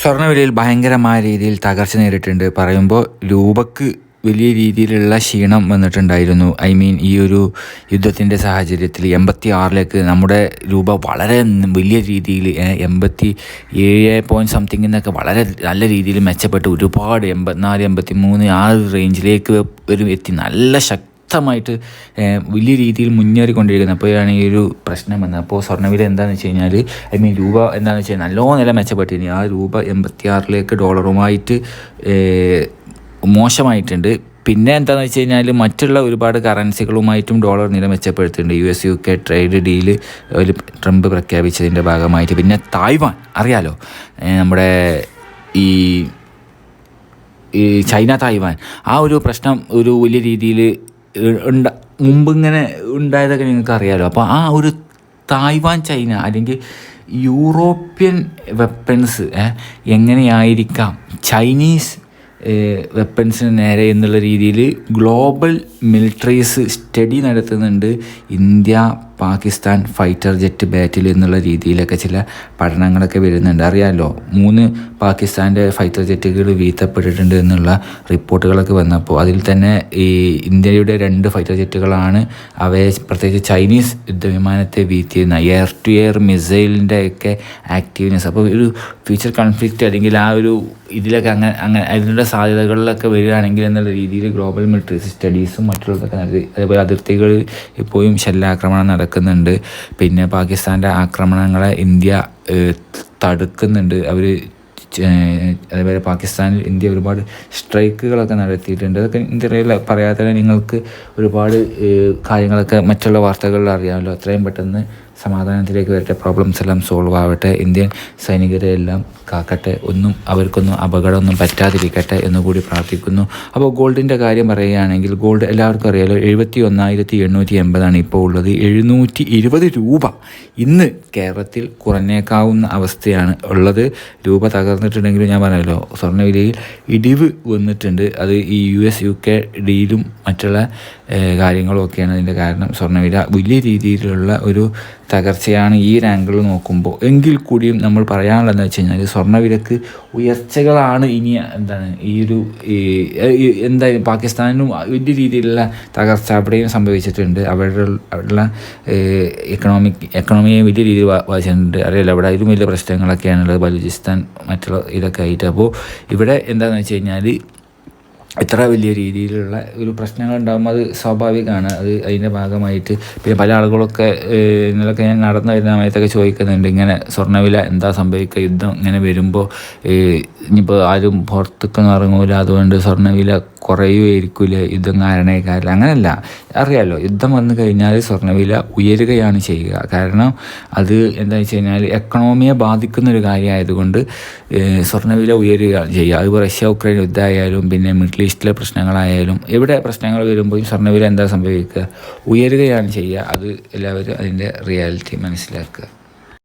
സ്വർണവിലയിൽ ഭയങ്കരമായ രീതിയിൽ തകർച്ച നേരിട്ടുണ്ട് പറയുമ്പോൾ രൂപക്ക് വലിയ രീതിയിലുള്ള ക്ഷീണം വന്നിട്ടുണ്ടായിരുന്നു. ഐ മീൻ ഈ ഒരു യുദ്ധത്തിന്റെ സാഹചര്യത്തിൽ എൺപത്തി ആറിലേക്ക് നമ്മുടെ രൂപ വളരെ വലിയ രീതിയിൽ എൺപത്തി ഏഴ് പോയിന്റ് സംതിങ് എന്നൊക്കെ വളരെ നല്ല രീതിയിൽ മെച്ചപ്പെട്ട് ഒരുപാട് എൺപത്തിനാല് എൺപത്തി മൂന്ന് ആ റേഞ്ചിലേക്ക് ഒരു എത്തി. നല്ല ശക്തി ശക്തമായിട്ട് വലിയ രീതിയിൽ മുന്നേറിക്കൊണ്ടിരിക്കുന്നത് അപ്പോഴാണ് ഈ ഒരു പ്രശ്നം വന്നത്. അപ്പോൾ സ്വർണവില എന്താണെന്ന് വെച്ച് കഴിഞ്ഞാൽ ഐ മീൻ രൂപ എന്താണെന്ന് വെച്ചാൽ നല്ലോണം നില മെച്ചപ്പെട്ടിരുന്നു. ആ രൂപ എൺപത്തിയാറിലേക്ക് ഡോളറുമായിട്ട് മോശമായിട്ടുണ്ട്. പിന്നെ എന്താണെന്ന് വെച്ച് കഴിഞ്ഞാൽ മറ്റുള്ള ഒരുപാട് കറൻസികളുമായിട്ടും ഡോളർ നില മെച്ചപ്പെടുത്തിയിട്ടുണ്ട്. U S U K trade deal ഒരു ട്രംപ് പ്രഖ്യാപിച്ചതിന്റെ ഭാഗമായിട്ട്. പിന്നെ തായ്വാൻ അറിയാലോ? നമ്മുടെ ഈ ഈ ചൈന തായ്വാൻ. ആ ഒരു പ്രശ്നം ഒരു വലിയ രീതിയിൽ ഉണ്ട മുമ്പ് ഇങ്ങനെ ഉണ്ടായതൊക്കെ നിങ്ങൾക്ക് അറിയാമല്ലോ അപ്പോൾ ആ ഒരു തായ്വാൻ ചൈന അല്ലെങ്കിൽ യൂറോപ്യൻ വെപ്പൺസ് എങ്ങനെയായിരിക്കാം? ചൈനീസ് വെപ്പൺസിന് നേരെ എന്നുള്ള രീതിയിൽ ഗ്ലോബൽ മിലിറ്ററീസ് സ്റ്റഡി നടത്തുന്നുണ്ട്. India Pakistan fighter jet battle എന്നുള്ള രീതിയിലൊക്കെ ചില പഠനങ്ങളൊക്കെ വരുന്നുണ്ട്. അറിയാമല്ലോ മൂന്ന് പാകിസ്ഥാന്റെ ഫൈറ്റർ ജെറ്റുകൾ വീഴ്ത്തപ്പെട്ടിട്ടുണ്ട് എന്നുള്ള റിപ്പോർട്ടുകളൊക്കെ വന്നപ്പോൾ അതിൽ തന്നെ ഈ ഇന്ത്യയുടെ രണ്ട് ഫൈറ്റർ ജെറ്റുകളാണ് അവയെ പ്രത്യേകിച്ച് ചൈനീസ് യുദ്ധവിമാനത്തെ വീഴ്ത്തിയിരുന്ന എയർ ടു എയർ മിസൈലിന്റെ ഒക്കെ ആക്റ്റീവ്നെസ്. അപ്പോൾ ഒരു ഫ്യൂച്ചർ കോൺഫ്ലിക്റ്റ് അല്ലെങ്കിൽ ആ ഒരു ഇതിലൊക്കെ അങ്ങനെ അങ്ങനെ അതിനുള്ള സാധ്യതകളിലൊക്കെ വരികയാണെങ്കിൽ എന്നുള്ള രീതിയിൽ ഗ്ലോബൽ മിലിറ്ററി സ്റ്റഡീസും മറ്റുള്ളതൊക്കെ നടത്തി. അതേപോലെ അതിർത്തികളിൽ ഇപ്പോഴും ശല്യാക്രമണം നടക്കുന്നുണ്ട്. പിന്നെ പാകിസ്ഥാന്റെ ആക്രമണങ്ങളെ ഇന്ത്യ തടുക്കുന്നുണ്ട്. അവർ അതേപോലെ പാകിസ്ഥാനിൽ ഇന്ത്യ ഒരുപാട് സ്ട്രൈക്കുകളൊക്കെ നടത്തിയിട്ടുണ്ട്. അതൊക്കെ ഇന്ത്യയിൽ പറയാതെ നിങ്ങൾക്ക് ഒരുപാട് കാര്യങ്ങളൊക്കെ മറ്റുള്ള വാർത്തകളിൽ അറിയാമല്ലോ. അത്രയും പെട്ടെന്ന് സമാധാനത്തിലേക്ക് വരട്ടെ പ്രോബ്ലംസ് എല്ലാം സോൾവ് ആവട്ടെ ഇന്ത്യൻ സൈനികരെ എല്ലാം കാക്കട്ടെ ഒന്നും അവർക്കൊന്നും അപകടമൊന്നും പറ്റാതിരിക്കട്ടെ എന്നുകൂടി പ്രാർത്ഥിക്കുന്നു. അപ്പോൾ ഗോൾഡിന്റെ കാര്യം പറയുകയാണെങ്കിൽ ഗോൾഡ് എല്ലാവർക്കും അറിയാലോ എഴുപത്തി ഒന്നായിരത്തി എണ്ണൂറ്റി എൺപതാണ് ഇപ്പോൾ ഉള്ളത്. എഴുന്നൂറ്റി ഇരുപത് രൂപ ഇന്ന് കേരളത്തിൽ കുറഞ്ഞേക്കാവുന്ന അവസ്ഥയാണ് ഉള്ളത്. രൂപ തകർന്നിട്ടുണ്ടെങ്കിൽ ഞാൻ പറഞ്ഞല്ലോ സ്വർണവിലയിൽ ഇടിവ് വന്നിട്ടുണ്ട്. അത് ഈ യു എസ് യു കെ ഡീലും മറ്റുള്ള കാര്യങ്ങളും ഒക്കെയാണ് അതിന്റെ കാരണം. സ്വർണവില വലിയ രീതിയിലുള്ള ഒരു തകർച്ചയാണ് ഈ ആംഗിൾ നോക്കുമ്പോൾ. എങ്കിൽ കൂടിയും നമ്മൾ പറയാനുള്ളതെന്ന് വെച്ച് കഴിഞ്ഞാൽ സ്വർണവിലക്ക് ഉയർച്ചകളാണ് ഇനി എന്താണ് ഈ ഒരു എന്തായാലും പാകിസ്ഥാനും വലിയ രീതിയിലുള്ള തകർച്ച അവിടെയും സംഭവിച്ചിട്ടുണ്ട്. അവിടെ ഉള്ള എക്കണോമിക് എക്കണോമിയെ വലിയ രീതിയിൽ ബാധിച്ചിട്ടുണ്ട്. അറിയില്ല അവിടെ അതിലും വലിയ പ്രശ്നങ്ങളൊക്കെയാണുള്ളത്. ബലൂചിസ്ഥാൻ മറ്റുള്ള ഇതൊക്കെ ആയിട്ട്. അപ്പോൾ ഇവിടെ എന്താണെന്ന് വെച്ച് കഴിഞ്ഞാൽ ഇത്ര വലിയ രീതിയിലുള്ള ഒരു പ്രശ്നങ്ങൾ ഉണ്ടാകുമ്പോൾ അത് സ്വാഭാവികമാണ്. അത് അതിന്റെ ഭാഗമായിട്ട്. പിന്നെ പല ആളുകളൊക്കെ ഇന്നലൊക്കെ ഞാൻ നടന്നു വരുന്ന സമയത്തൊക്കെ ചോദിക്കുന്നുണ്ട് ഇങ്ങനെ സ്വർണവില എന്താ സംഭവിക്കുക? യുദ്ധം ഇങ്ങനെ വരുമ്പോൾ ഇനിയിപ്പോൾ ആരും പുറത്തേക്കൊന്നും ഇറങ്ങൂല. അതുകൊണ്ട് സ്വർണവില കുറയുമായിരിക്കില്ല യുദ്ധം കാരണക്കാരില്ല അങ്ങനെയല്ല അറിയാമല്ലോ യുദ്ധം വന്നു കഴിഞ്ഞാൽ സ്വർണവില ഉയരുകയാണ് ചെയ്യുക. കാരണം അത് എന്താ വെച്ച് കഴിഞ്ഞാൽ എക്കണോമിയെ ബാധിക്കുന്ന ഒരു കാര്യമായതുകൊണ്ട് സ്വർണവില ഉയരുകയാണ് ചെയ്യുക. അതിപ്പോൾ റഷ്യ ഉക്രൈൻ യുദ്ധമായാലും പിന്നെ മിഡിൽ ഈസ്റ്റിലെ പ്രശ്നങ്ങളായാലും എവിടെ പ്രശ്നങ്ങൾ വരുമ്പോഴും സ്വർണവില എന്താ സംഭവിക്കുക? ഉയരുകയാണ് ചെയ്യുക. അത് എല്ലാവരും അതിന്റെ റിയാലിറ്റി മനസ്സിലാക്കുക.